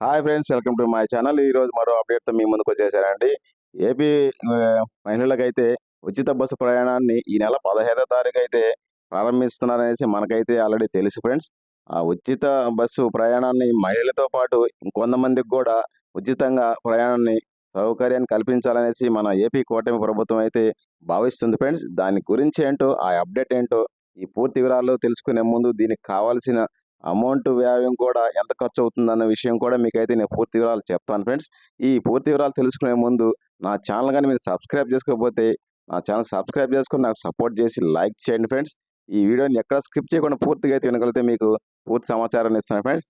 Hi friends welcome to my channel. ఈ రోజు మరో అప్డేట్తో మీ ముందుకు వచ్చేసారండి ఏపీ మహిళలకైతే ఉచిత బస్సు ప్రయాణాన్ని ఈ నెల పదహైదో తారీఖు అయితే ప్రారంభిస్తున్నారనేసి మనకైతే ఆల్రెడీ తెలుసు ఫ్రెండ్స్. ఆ ఉచిత బస్సు ప్రయాణాన్ని మహిళలతో పాటు ఇంకొంతమందికి కూడా ఉచితంగా ప్రయాణాన్ని సౌకర్యాన్ని కల్పించాలనేసి మన ఏపీ కూటమి ప్రభుత్వం అయితే భావిస్తుంది ఫ్రెండ్స్. దాని గురించి ఏంటో ఆ అప్డేట్ ఏంటో ఈ పూర్తి వివరాలు తెలుసుకునే ముందు దీనికి కావాల్సిన అమౌంట్ వ్యయం కూడా ఎంత ఖర్చు అవుతుందన్న విషయం కూడా మీకైతే నేను పూర్తి వివరాలు చెప్తాను ఫ్రెండ్స్. ఈ పూర్తి వివరాలు తెలుసుకునే ముందు నా ఛానల్ కానీ మీరు సబ్స్క్రైబ్ చేసుకోకపోతే నా ఛానల్ సబ్స్క్రైబ్ చేసుకుని నాకు సపోర్ట్ చేసి లైక్ చేయండి ఫ్రెండ్స్. ఈ వీడియోని ఎక్కడ స్కిప్ చేయకుండా పూర్తిగా అయితే వినగలిగితే మీకు పూర్తి సమాచారాన్ని ఇస్తాను ఫ్రెండ్స్.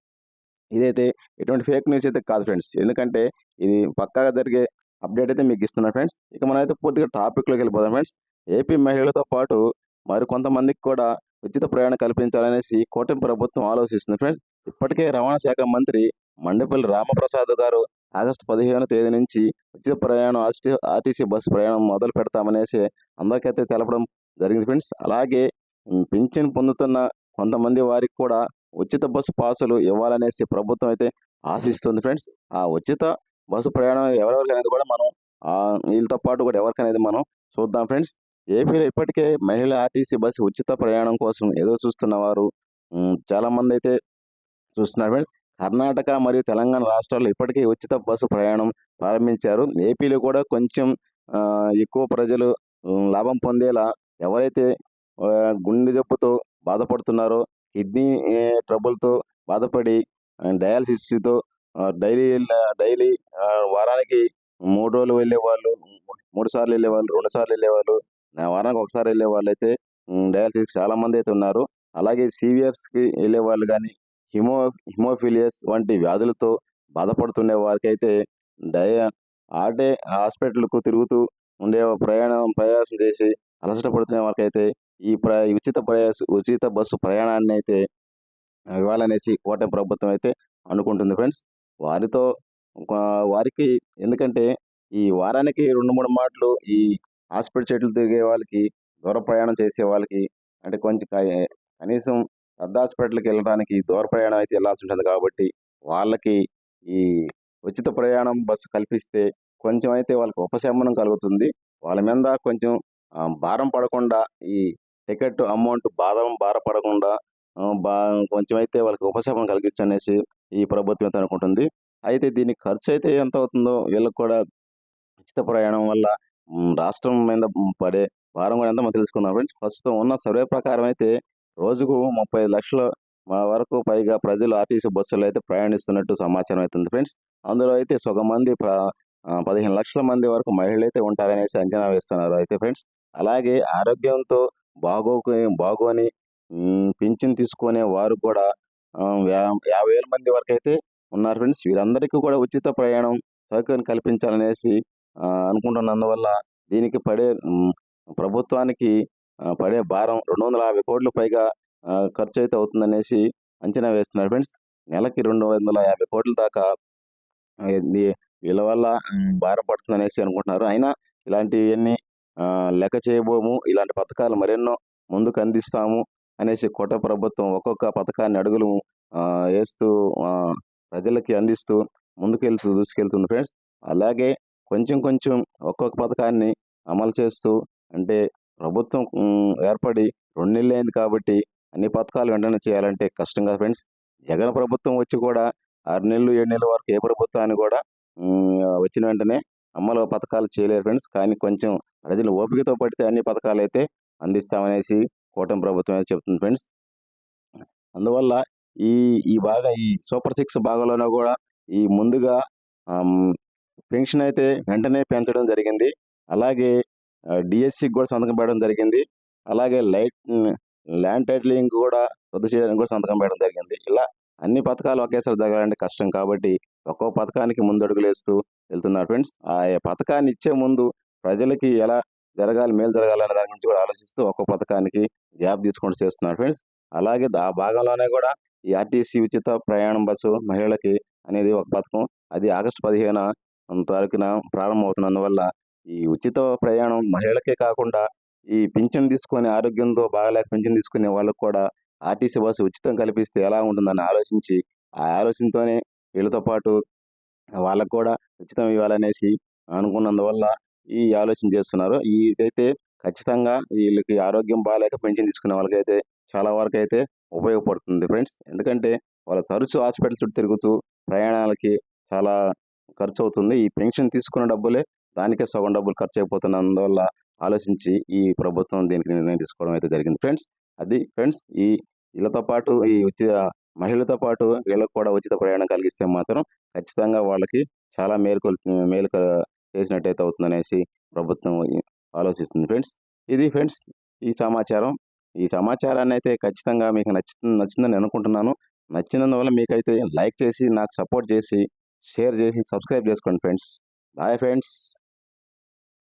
ఇదైతే ఎటువంటి ఫేక్ న్యూస్ అయితే కాదు ఫ్రెండ్స్. ఎందుకంటే ఇది పక్కాగా జరిగే అప్డేట్ అయితే మీకు ఇస్తున్నాను ఫ్రెండ్స్. ఇక మనం అయితే పూర్తిగా టాపిక్లోకి వెళ్ళిపోదాం ఫ్రెండ్స్. ఏపీ మహిళలతో పాటు మరి కొంతమందికి కూడా ఉచిత ప్రయాణం కల్పించాలనేసి కూటమి ప్రభుత్వం ఆలోచిస్తుంది. ఫ్రెండ్స్ ఇప్పటికే రవాణా శాఖ మంత్రి మండపల్లి రామప్రసాద్ గారు ఆగస్టు పదిహేను తేదీ నుంచి ఉచిత ప్రయాణం ఆర్టీ ఆర్టీసీ బస్సు ప్రయాణం మొదలు పెడతామనేసి అందరికైతే తెలపడం జరిగింది ఫ్రెండ్స్. అలాగే పింఛన్ పొందుతున్న కొంతమంది వారికి కూడా ఉచిత బస్సు పాసులు ఇవ్వాలనేసి ప్రభుత్వం అయితే ఆశిస్తుంది ఫ్రెండ్స్. ఆ ఉచిత బస్సు ప్రయాణం ఎవరెవరికి అనేది కూడా మనం ఆ, వీళ్ళతో పాటు కూడా ఎవరికనేది మనం చూద్దాం ఫ్రెండ్స్. ఏపీలో ఇప్పటికే మహిళల ఆర్టీసీ బస్సు ఉచిత ప్రయాణం కోసం ఎదురు చూస్తున్న వారు చాలామంది చాలా మంది అయితే చూస్తున్నారు ఫ్రెండ్స్. కర్ణాటక మరియు తెలంగాణ రాష్ట్రాల్లో ఇప్పటికే ఉచిత బస్సు ప్రయాణం ప్రారంభించారు. ఏపీలో కూడా కొంచెం ఎక్కువ ప్రజలు లాభం పొందేలా ఎవరైతే గుండె జబ్బుతో బాధపడుతున్నారో కిడ్నీ ట్రబుల్తో బాధపడి డయాలసిస్తో డైలీ డైలీ వారానికి మూడు రోజులు వెళ్ళే వాళ్ళు మూడు సార్లు వెళ్ళే వాళ్ళు రెండు సార్లు వెళ్ళే వాళ్ళు వారానికి ఒకసారి వెళ్ళే వాళ్ళు అయితే డయాలసిస్ చాలా మంది అయితే ఉన్నారు. అలాగే సీవియర్స్కి కి వెళ్ళే వాళ్ళు కానీ హిమో హిమోఫిలియస్ వంటి వ్యాధులతో బాధపడుతుండే వారికైతే డయా ఆటే హాస్పిటల్కు తిరుగుతూ ఉండే ప్రయాణం ప్రయాసం చేసి అలసట పడుతున్న వారికైతే ఈ ప్ర ఉచిత ప్రయాస ఉచిత బస్సు ప్రయాణాన్ని అయితే ఇవ్వాలనేసి కూటమి ప్రభుత్వం అయితే అనుకుంటుంది ఫ్రెండ్స్. వారితో వారికి ఎందుకంటే ఈ వారానికి రెండు మూడు మాటలు ఈ హాస్పిటల్ చెట్లు దిగే వాళ్ళకి దూర ప్రయాణం చేసే వాళ్ళకి అంటే కొంచెం కనీసం పెద్ద హాస్పిటల్కి వెళ్ళడానికి దూర ప్రయాణం అయితే వెళ్ళాల్సి ఉంటుంది కాబట్టి వాళ్ళకి ఈ ఉచిత ప్రయాణం బస్సు కల్పిస్తే కొంచెం అయితే వాళ్ళకి ఉపశమనం కలుగుతుంది. వాళ్ళ మీద కొంచెం భారం పడకుండా ఈ టికెట్ అమౌంట్ భారం భారపడకుండా బా కొంచెం అయితే వాళ్ళకి ఉపశమనం కలిగించు అనేసి ఈ ప్రభుత్వం అయితే అనుకుంటుంది. అయితే దీనికి ఖర్చు అయితే ఎంత అవుతుందో వీళ్ళకి కూడా ఉచిత ప్రయాణం వల్ల రాష్ట్రం మీద పడే భారం కూడా ఎంత మనం తెలుసుకున్నాం ఫ్రెండ్స్. ప్రస్తుతం ఉన్న సర్వే ప్రకారం అయితే రోజుకు ముప్పై లక్షల వరకు పైగా ప్రజలు ఆర్టీసీ బస్సులు అయితే ప్రయాణిస్తున్నట్టు సమాచారం అవుతుంది ఫ్రెండ్స్. అందులో అయితే సగం మంది ప్ర- పదిహేను లక్షల మంది వరకు మహిళలు అయితే ఉంటారనేసి అంచనా వేస్తున్నారు అయితే ఫ్రెండ్స్. అలాగే ఆరోగ్యంతో బాగోకు బాగోని పింఛన్ తీసుకునే వారు కూడా యాభై వేల మంది వరకు అయితే ఉన్నారు ఫ్రెండ్స్. వీరందరికీ కూడా ఉచిత ప్రయాణం సౌకర్యం కల్పించాలనేసి అనుకుంటున్నందువల్ల దీనికి పడే ప్రభుత్వానికి పడే భారం రెండు వందల యాభై కోట్ల పైగా ఖర్చు అయితే అవుతుందనేసి అంచనా వేస్తున్నారు. ఫ్రెండ్స్ నెలకి రెండు వందల యాభై కోట్ల దాకా వీళ్ళ వల్ల భారం పడుతుందనేసి అనుకుంటున్నారు. అయినా ఇలాంటివన్నీ లెక్క చేయబోము ఇలాంటి పథకాలు మరెన్నో ముందుకు అందిస్తాము అనేసి కోట ప్రభుత్వం ఒక్కొక్క పథకాన్ని అడుగులు వేస్తూ ప్రజలకి అందిస్తూ ముందుకెళ్తూ దూసుకెళ్తుంది. ఫ్రెండ్స్ అలాగే కొంచెం కొంచెం ఒక్కొక్క పథకాన్ని అమలు చేస్తూ అంటే ప్రభుత్వం ఏర్పడి రెండు నెలలు అయింది కాబట్టి అన్ని పథకాలు వెంటనే చేయాలంటే కష్టంగా ఫ్రెండ్స్. జగన్ ప్రభుత్వం వచ్చి కూడా ఆరు నెలలు ఏడు నెలల వరకు ఏ ప్రభుత్వాన్ని కూడా వచ్చిన వెంటనే అమలు పథకాలు చేయలేరు ఫ్రెండ్స్. కానీ కొంచెం ప్రజలు ఓపికతో పడితే అన్ని పథకాలు అయితే అందిస్తామనేసి కూటమి ప్రభుత్వం అయితే చెప్తుంది ఫ్రెండ్స్. అందువల్ల ఈ ఈ భాగం ఈ సూపర్ సిక్స్ భాగంలోనే కూడా ఈ ముందుగా పెన్షన్ అయితే వెంటనే పెంచడం జరిగింది. అలాగే డిఎస్సికి కూడా సంతకం పెట్టడం జరిగింది. అలాగే లైట్ ల్యాండ్ టైటిలింగ్ కూడా రద్దు చేయడానికి కూడా సంతకం పెట్టడం జరిగింది. ఇలా అన్ని పథకాలు ఒకేసారి జరగాలంటే కష్టం కాబట్టి ఒక్కో పథకానికి ముందడుగులు వేస్తూ వెళ్తున్నారు ఫ్రెండ్స్. ఆ పథకాన్ని ఇచ్చే ముందు ప్రజలకి ఎలా జరగాలి మేలు జరగాలి అనే దాని గురించి కూడా ఆలోచిస్తూ ఒక్కో పథకానికి గ్యాప్ తీసుకుంటూ చేస్తున్నారు ఫ్రెండ్స్. అలాగే ఆ భాగంలోనే కూడా ఈ ఆర్టీసీ ఉచిత ప్రయాణం బస్సు మహిళలకి అనేది ఒక పథకం. అది ఆగస్టు పదిహేను తారీఖున ప్రారంభమవుతున్నందువల్ల ఈ ఉచిత ప్రయాణం మహిళలకే కాకుండా ఈ పింఛన్ తీసుకొని ఆరోగ్యంతో బాగాలేక పింఛన్ తీసుకునే వాళ్ళకు కూడా ఆర్టీసీ బస్సు ఉచితం కల్పిస్తే ఎలా ఉంటుందని ఆలోచించి ఆ ఆలోచనతోనే వీళ్ళతో పాటు వాళ్ళకు కూడా ఉచితం ఇవ్వాలనేసి అనుకున్నందువల్ల ఈ ఆలోచన చేస్తున్నారు. ఇదైతే ఖచ్చితంగా వీళ్ళకి ఆరోగ్యం బాగాలేక పెన్షన్ తీసుకునే వాళ్ళకైతే చాలా వరకు అయితే ఉపయోగపడుతుంది ఫ్రెండ్స్. ఎందుకంటే వాళ్ళు తరచూ హాస్పిటల్ చుట్టూ తిరుగుతూ ప్రయాణాలకి చాలా ఖర్చు అవుతుంది ఈ పెన్షన్ తీసుకున్న డబ్బులే దానికే సగం డబ్బులు ఖర్చు అయిపోతున్నందువల్ల ఆలోచించి ఈ ప్రభుత్వం దీనికి నిర్ణయం తీసుకోవడం అయితే జరిగింది. ఫ్రెండ్స్ అది ఫ్రెండ్స్ ఈ వీళ్ళతో పాటు ఈ ఉచిత మహిళలతో పాటు వీళ్ళకి కూడా ఉచిత ప్రయాణం కలిగిస్తే మాత్రం ఖచ్చితంగా వాళ్ళకి చాలా మేలుకొల్ మేలు చేసినట్టయితే అవుతుందనేసి ప్రభుత్వం ఆలోచిస్తుంది. ఫ్రెండ్స్ ఇది ఫ్రెండ్స్ ఈ సమాచారం. ఈ సమాచారాన్ని అయితే ఖచ్చితంగా మీకు నచ్చుతుంది నచ్చిందని అనుకుంటున్నాను. నచ్చినందువల్ల మీకైతే లైక్ చేసి నాకు సపోర్ట్ చేసి షేర్ చేసి సబ్స్క్రైబ్ చేసుకోండి ఫ్రెండ్స్. Bye friends.